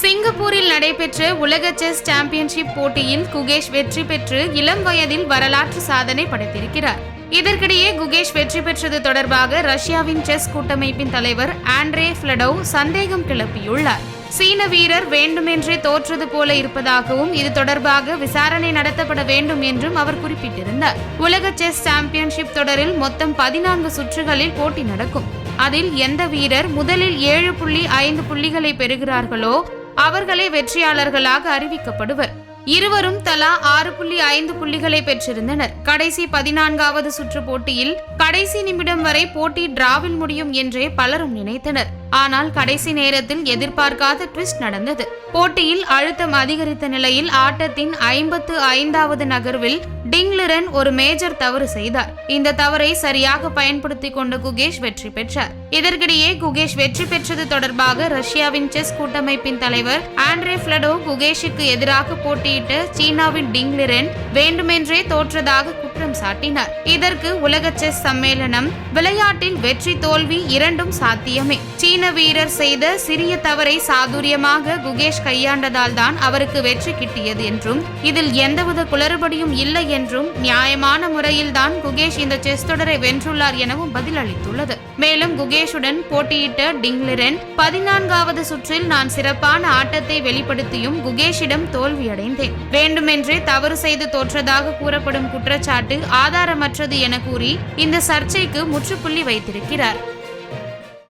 சிங்கப்பூரில் நடைபெற்ற உலக செஸ் சாம்பியன்ஷிப் போட்டியில் குகேஷ் வெற்றி பெற்று இளம் வயதில் வரலாற்று சாதனை படைத்திருக்கிறார். இதற்கிடையே குகேஷ் வெற்றி பெற்றது தொடர்பாக ரஷ்யாவின் செஸ் கூட்டமைப்பின் தலைவர் ஆண்ட்ரே ஃபிளடோவ் சந்தேகம் கிளப்பியுள்ளார். சீன வீரர் வேண்டுமென்றே தோற்றது போல இருப்பதாகவும் இது தொடர்பாக விசாரணை நடத்தப்பட வேண்டும் என்றும் அவர் குறிப்பிட்டிருந்தார். உலக செஸ் சாம்பியன்ஷிப் தொடரில் மொத்தம் பதினான்கு சுற்றுகளில் போட்டி நடக்கும். அதில் எந்த வீரர் முதலில் ஏழு புள்ளி ஐந்து புள்ளிகளை பெறுகிறார்களோ அவர்களே வெற்றியாளர்களாக அறிவிக்கப்படுவர். இருவரும் தலா ஆறு புள்ளி ஐந்து புள்ளிகளை பெற்றிருந்தனர். கடைசி பதினான்காவது சுற்று போட்டியில் கடைசி நிமிடம் வரை போட்டி டிராவில் முடியும் என்றே பலரும் நினைத்தனர். ஆனால் கடைசி நேரத்தில் எதிர்பார்க்காத ட்விஸ்ட் நடந்தது. போட்டியில் அழுத்தம் அதிகரித்த நிலையில் ஆட்டத்தின் ஐம்பத்து ஐந்தாவது நகர்வில் டிங்லிரன் ஒரு மேஜர் தவறு செய்தார். இந்த தவறை சரியாக பயன்படுத்திக் கொண்ட குகேஷ் வெற்றி பெற்றார். இதற்கிடையே குகேஷ் வெற்றி பெற்றது தொடர்பாக ரஷ்யாவின் செஸ் கூட்டமைப்பின் தலைவர் ஆண்ட்ரே பிளடோ குகேஷுக்கு எதிராக போட்டியிட்ட சீனாவின் டிங்லிரன் வேண்டுமென்றே தோற்றதாக குற்றம் சாட்டினார். இதற்கு உலக செஸ் சம்மேளனம் விளையாட்டில் வெற்றி தோல்வி இரண்டும் சாத்தியமே. சீன வீரர் செய்த சிறிய தவறை சாதுரியமாக குகேஷ் கையாண்டதால் தான் அவருக்கு வெற்றி கிட்டியது என்றும் இதில் எந்தவித குளறுபடியும் இல்லை என்றும் நியாயமான முறையில்தான் குகேஷ் இந்த செஸ் தொடரை வென்றுள்ளார் எனவும் பதிலளித்துள்ளது. மேலும் குகேஷுடன் போட்டியிட்ட டிங்லிரன் பதினான்காவது சுற்றில் நான் சிறப்பான ஆட்டத்தை வெளிப்படுத்தியும் குகேஷிடம் தோல்வியடைந்தேன். வேண்டுமென்றே தவறு செய்து தோற்றதாக கூறப்படும் குற்றச்சாட்டு குற்றச்சாட்டு ஆதாரமற்றது என கூறி இந்த சர்ச்சைக்கு முற்றுப்புள்ளி வைத்திருக்கிறார்.